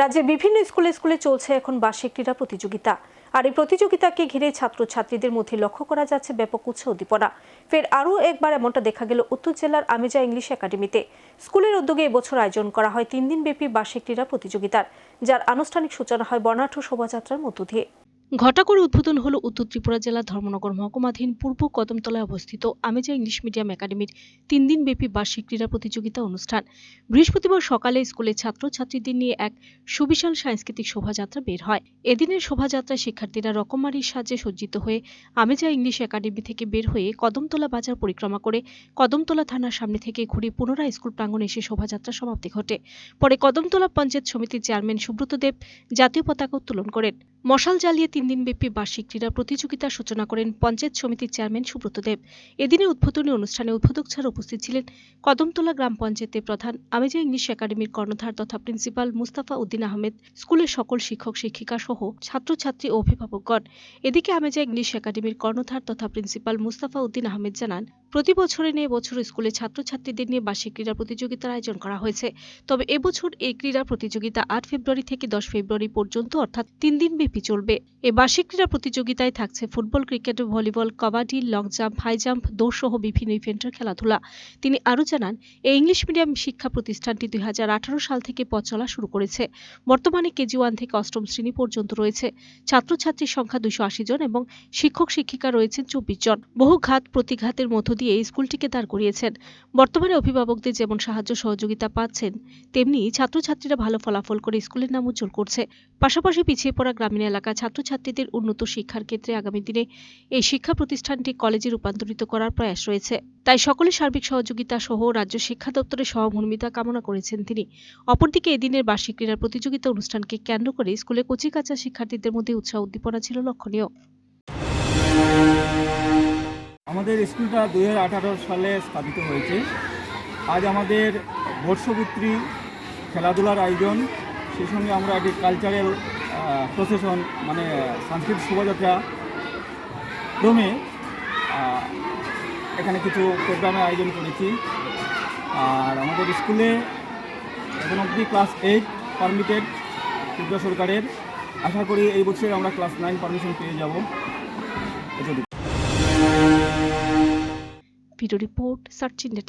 রাজ্যের বিভিন্ন স্কুলে স্কুলে চলছে এখন বার্ষিক ক্রীড়া প্রতিযোগিতা। আর এই প্রতিযোগিতাকে ঘিরে ছাত্রছাত্রীদের মধ্যে লক্ষ্য করা যাচ্ছে ব্যাপক উৎসাহ উদ্দীপনা ফের আরও একবার এমনটা দেখা গেল উত্তর জেলার আমেজা ইংলিশ একাডেমিতে। স্কুলের উদ্যোগে এবছর আয়োজন করা হয় তিন দিনব্যাপী বার্ষিক ক্রীড়া প্রতিযোগিতার, যার আনুষ্ঠানিক সূচনা হয় বর্ণাঢ্য শোভাযাত্রার মধ্য দিয়ে। ঘটা করে উদ্বোধন হলো উত্তর ত্রিপুরা জেলার ধর্মনগর মহকুমাধীন পূর্ব কদমতলায় অবস্থিত আমেজা ইংলিশ মিডিয়াম একাডেমির তিন দিনব্যাপী বার্ষিক ক্রীড়া প্রতিযোগিতা অনুষ্ঠান। বৃহস্পতিবার সকালে স্কুলের ছাত্রছাত্রীদের নিয়ে এক সুবিশাল সাংস্কৃতিক শোভাযাত্রা বের হয়। এদিনের শোভাযাত্রায় শিক্ষার্থীরা রকমারির সাজে সজ্জিত হয়ে আমেজা ইংলিশ একাডেমি থেকে বের হয়ে কদমতলা বাজার পরিক্রমা করে কদমতলা থানার সামনে থেকে ঘুরে পুনরায় স্কুল প্রাঙ্গণে এসে শোভাযাত্রা সমাপ্তি ঘটে। পরে কদমতলা পঞ্চায়েত সমিতির চেয়ারম্যান সুব্রত দেব জাতীয় পতাকা উত্তোলন করেন। মশাল জ্বালিয়ে তিন দিনব্যাপী বার্ষিক ক্রীড়া প্রতিযোগিতার সূচনা করেন পঞ্চায়েত সমিতির চেয়ারম্যান সুব্রত দেব। এদিনের উদ্বোধনী অনুষ্ঠানে উদ্বোধক ছাড়া উপস্থিত ছিলেন কদমতলা গ্রাম পঞ্চায়েতের প্রধান আমেজা ইংলিশ একাডেমির কর্ণধার তথা প্রিন্সিপাল মুস্তাফা উদ্দিন আহমেদ, স্কুলের সকল শিক্ষক, শিক্ষিকা সহ ছাত্রছাত্রী ও অভিভাবকগণ। এদিকে আমেজা ইংলিশ একাডেমির কর্ণধার তথা প্রিন্সিপাল মুস্তাফা উদ্দিন আহমেদ জানান, প্রতি বছরে নিয়ে বছর স্কুলে ছাত্রছাত্রীদের নিয়ে বার্ষিক ক্রীড়া প্রতিযোগিতার আয়োজন করা হয়েছে। তবে এবছর এই ক্রীড়া প্রতিযোগিতা আট ফেব্রুয়ারি থেকে দশ ফেব্রুয়ারি পর্যন্ত, অর্থাৎ তিন দিন ব্যাপী চলবে। এই বার্ষিক ক্রীড়া প্রতিযোগিতায় থাকছে football, cricket, volleyball, kabaddi, long jump, high jump, দৌড় সহ বিভিন্ন ইভেন্টের খেলাধুলা। তিনি আরও জানান এই ইংলিশ মিডিয়াম শিক্ষা প্রতিষ্ঠানটি দুই সাল থেকে পথ চলা শুরু করেছে। বর্তমানে কেজি ওয়ান থেকে অষ্টম শ্রেণি পর্যন্ত রয়েছে। ছাত্রছাত্রীর সংখ্যা দুশো জন এবং শিক্ষক, শিক্ষিকা রয়েছেন চব্বিশ জন। বহু ঘাত প্রতিঘাতের মধ্য দিয়ে এই স্কুলটিকে দাঁড় করিয়েছেন। বর্তমানে অভিভাবকদের যেমন সাহায্য সহযোগিতা পাচ্ছেন, তেমনি ছাত্রছাত্রীরা ভালো ফলাফল করে স্কুলের নাম উজ্জ্বল করছে। পাশাপাশি পিছিয়ে পড়া গ্রামীণ এলাকার ছাত্রছাত্রীদের উন্নত শিক্ষার ক্ষেত্রে আগামী দিনে এই শিক্ষা প্রতিষ্ঠানটি কলেজে রূপান্তরিত করার প্রয়াস রয়েছে। তাই সকলের সার্বিক সহযোগিতা সহ রাজ্য শিক্ষা দপ্তরের সহমর্মিতা কামনা করেছেন তিনি। অপরদিকে এদিনের বার্ষিক ক্রীড়া প্রতিযোগিতা অনুষ্ঠানকে কেন্দ্র করে স্কুলে কচিকাচা শিক্ষার্থীদের মধ্যে উৎসাহ উদ্দীপনা ছিল লক্ষণীয়। আমাদের স্কুলটা দুই হাজার আঠারো সালে স্থাপিত হয়েছে। আজ আমাদের বর্ষপূর্তি খেলাধুলার আয়োজন সেই সঙ্গে আমরা একটি কালচারাল প্রসেশন মানে সাংস্কৃতিক শোভাযাত্রা ক্রমে এখানে কিছু প্রোগ্রামের আয়োজন করেছি। আর আমাদের স্কুলে এখন অবধি ক্লাস এইট পারমিটেড ত্রিপুরা সরকারের। আশা করি এই বছর আমরা ক্লাস নাইন পারমিশন পেয়ে যাব। Video report search India